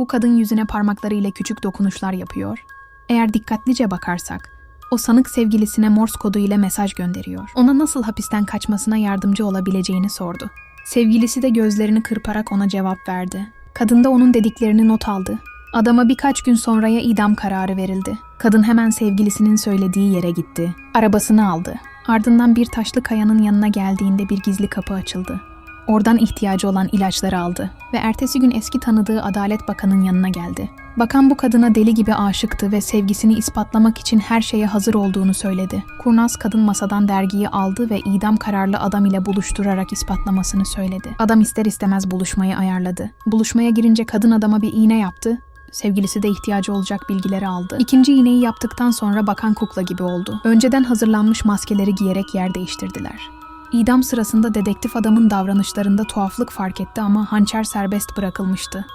Bu kadın yüzüne parmaklarıyla küçük dokunuşlar yapıyor. Eğer dikkatlice bakarsak, o sanık sevgilisine Morse kodu ile mesaj gönderiyor. Ona nasıl hapisten kaçmasına yardımcı olabileceğini sordu. Sevgilisi de gözlerini kırparak ona cevap verdi. Kadın da onun dediklerini not aldı. Adama birkaç gün sonraya idam kararı verildi. Kadın hemen sevgilisinin söylediği yere gitti. Arabasını aldı. Ardından bir taşlı kayanın yanına geldiğinde bir gizli kapı açıldı. Oradan ihtiyacı olan ilaçları aldı ve ertesi gün eski tanıdığı Adalet Bakanı'nın yanına geldi. Bakan bu kadına deli gibi aşıktı ve sevgisini ispatlamak için her şeye hazır olduğunu söyledi. Kurnaz kadın masadan dergiyi aldı ve idam kararlı adam ile buluşturarak ispatlamasını söyledi. Adam ister istemez buluşmayı ayarladı. Buluşmaya girince kadın adama bir iğne yaptı. Sevgilisi de ihtiyacı olacak bilgileri aldı. İkinci iğneyi yaptıktan sonra bakan kukla gibi oldu. Önceden hazırlanmış maskeleri giyerek yer değiştirdiler. İdam sırasında dedektif adamın davranışlarında tuhaflık fark etti ama hançer serbest bırakılmıştı.